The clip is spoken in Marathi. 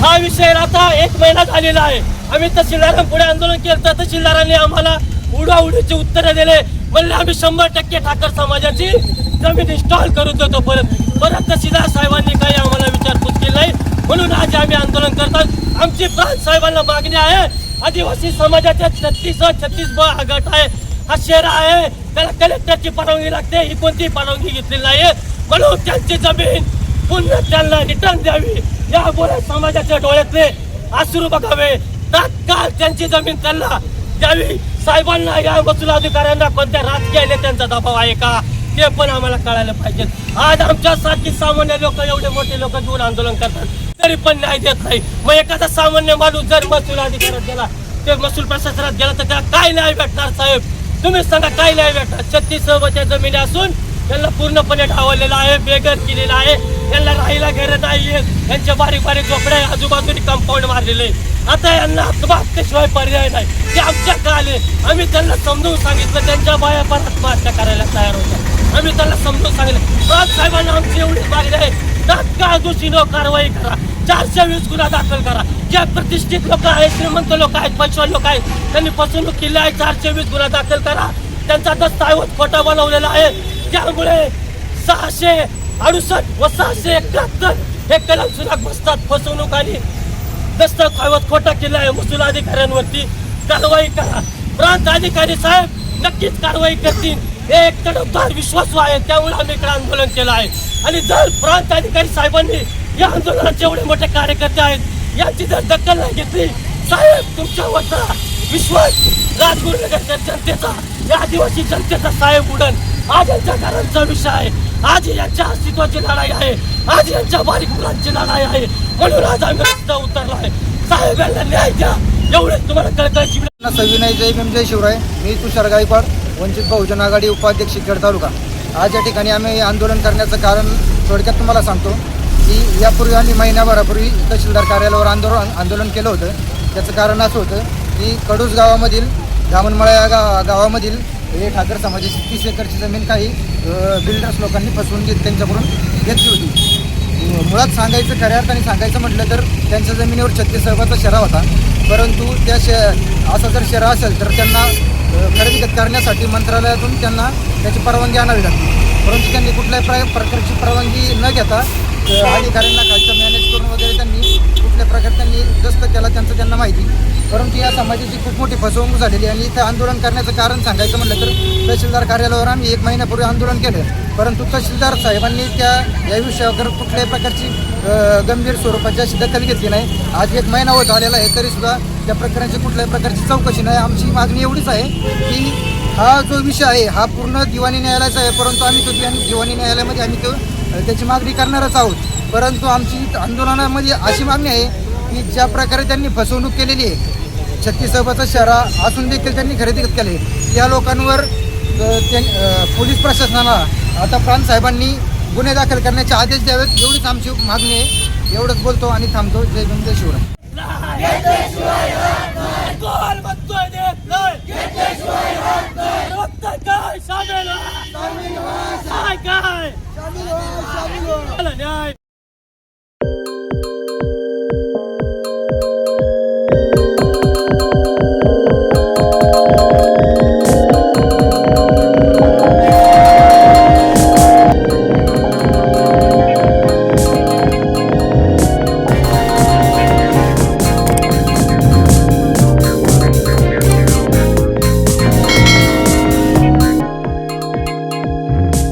हा विषय आता एक महिना झालेला आहे. आम्ही तहसीलदारांपुढे आंदोलन केलं तर तहसीलदारांनी आम्हाला उडाउडीचे उत्तरं दिले. म्हणले आम्ही शंभर टक्के ठाकर समाजाची जमीन इन्स्टॉल करून देतो परत. परत तहसीलदार साहेबांनी काही आम्हाला विचारपूस केली नाही. म्हणून आज आम्ही आंदोलन करतात आमची प्रांत साहेबांना मागणी आहे. आदिवासी समाजाच्या छत्तीस छत्तीस ब हा गट आहे. हा शहर आहे. त्याला कलेक्टरची परवानगी लागते. ही कोणती परवानगी घेतलेली नाही म्हणून त्यांची जमीन पुन्हा त्यांना रिटर्न द्यावी. या बोला समाजाच्या डोळ्यातले आसरू बघावे. तात्काळ त्यांची जमीन त्यांना द्यावी. साहेबांना या वसूल अधिकाऱ्यांना कोणत्या राजकीय नेत्यांचा दबाव आहे का? ते पण आम्हाला कळायला पाहिजे. आज आमच्या आमच्यासारखी सामान्य लोक एवढे मोठे लोक घेऊन आंदोलन करतात तरी पण न्याय देत नाही. मग एखादा सामान्य माणूस जर महसूल अधिकाऱ्यात गेला ते महसूल प्रशासनात गेला तर त्याला काय न्याय भेटणार साहेब? तुम्ही सांगा काय न्याय भेटणार? छत्तीस सोबतच्या जमिनी असून त्यांना पूर्णपणे ढावलेला आहे बेघर केलेलं आहे. यांना राहायला घर नाही यांच्या बारीक बारीक झोपड्या आजूबाजूने कंपाऊंड मारलेले आता यांना आत्महत्येशिवाय पर्याय नाही. ते आमच्या आले आम्ही त्यांना समजून सांगितलं. त्यांच्या बाया पण आत्महत्या करायला तयार होत्या. आम्ही त्यांना समजून सांगितलं. राज साहेबांना आमची एवढी मागणी आहे. तात्काळ दोषीनं कारवाई करा. चारशे वीस गुन्हा दाखल करा. ज्या प्रतिष्ठित लोक आहेत श्रीमंत लोक आहेत पैशवान लोक आहेत त्यांनी फसवणूक केली आहे. चारशे वीस गुन्हा दाखल करा. त्यांचा दस्तावेज खोटा बनवलेला आहे. त्यामुळे सहाशे अडुसष्ट व सहाशे एकाहत्तर हे कलम सुद्धा बसतात फसवणूक आणि दस्तावेज खोटा केला आहे. महसूल अधिकाऱ्यांवरती कारवाई करा. प्रांत अधिकारी साहेब नक्कीच कारवाई करतील. हे एक तडफदार विश्वास आहे. त्यामुळे आम्ही इकडे आंदोलन केलं आहे. आणि जर प्रांत अधिकारी साहेबांनी या आंदोलनाचे एवढे मोठे कार्यकर्ते आहेत यांची जर दखल नाही घेतली साहेब तुमच्यावरचा विश्वास राजगुरुनगरच्या जनतेचा या आदिवासी जनतेचा साहेब उडन आज यांच्या घरांचा विषय आहे. आज यांच्या अस्तित्वाची लढाई आहे. आज यांच्या बारीक मुलांची लढाई आहे. म्हणून आज आम्ही रस्ता उतरला आहे साहेब यांना न्याय द्या. एवढेच तुम्हाला कळकळची सविनय जय भीम जय शिवराय. मी तुषार गायकवाड वंचित बहुजन आघाडी उपाध्यक्ष खेड तालुका. आज या ठिकाणी आम्ही आंदोलन करण्याचं कारण थोडक्यात तुम्हाला सांगतो की यापूर्वी आम्ही महिन्याभरापूर्वी तहसीलदार कार्यालयावर आंदोलन आंदोलन केलं होतं. त्याचं कारण असं होतं की कडूस गावामधील दामणमळा या गा गावामधील हे ठाकर समाजाची तीस एकरची जमीन काही बिल्डर्स लोकांनी फसवून घेत त्यांच्याकडून घेतली होती. मुळात सांगायचं खऱ्या अर्थाने सांगायचं म्हटलं तर त्यांच्या जमिनीवर छत्तीस सहबाचा शेरा होता. परंतु त्या शे असा जर शेरा असेल तर त्यांना खरेदी करण्यासाठी मंत्रालयातून त्यांना त्याची परवानगी आणावी लागते. परंतु त्यांनी कुठल्याही प्र प्रकारची परवानगी न घेता अधिकाऱ्यांना खालच्या प्रकारे त्यांनी दस्त केला त्यांचं त्यांना माहिती. परंतु या समाजाची खूप मोठी फसवणूक झालेली आणि इथं आंदोलन करण्याचं कारण सांगायचं म्हटलं तर तहसीलदार कार्यालयावर आम्ही एक महिन्यापूर्वी आंदोलन केलं. परंतु तहसीलदार साहेबांनी त्या या विषयावर कुठल्याही प्रकारची गंभीर स्वरूपाची अशी दखल घेतली नाही. आज एक महिना होत आलेला आहे तरीसुद्धा त्या प्रकरणाची कुठल्याही प्रकारची चौकशी नाही. आमची मागणी एवढीच आहे की हा जो विषय आहे हा पूर्ण दिवाणी न्यायालयाचा आहे परंतु आम्ही तो दिवाणी न्यायालयामध्ये आम्ही तो त्याची मागणी करणारच आहोत. परंतु आमची आंदोलनामध्ये अशी मागणी आहे की ज्या प्रकारे त्यांनी फसवणूक केलेली आहे छत्तीसबाचा शहरा असून देखील त्यांनी खरेदी केली या लोकांवर त्यां- पोलीस प्रशासनाला आता प्रांत साहेबांनी गुन्हे दाखल करण्याचे आदेश द्यावेत एवढीच आमची मागणी आहे. एवढंच बोलतो आणि थांबतो. जय भीम जय शिवराय. 那个。这两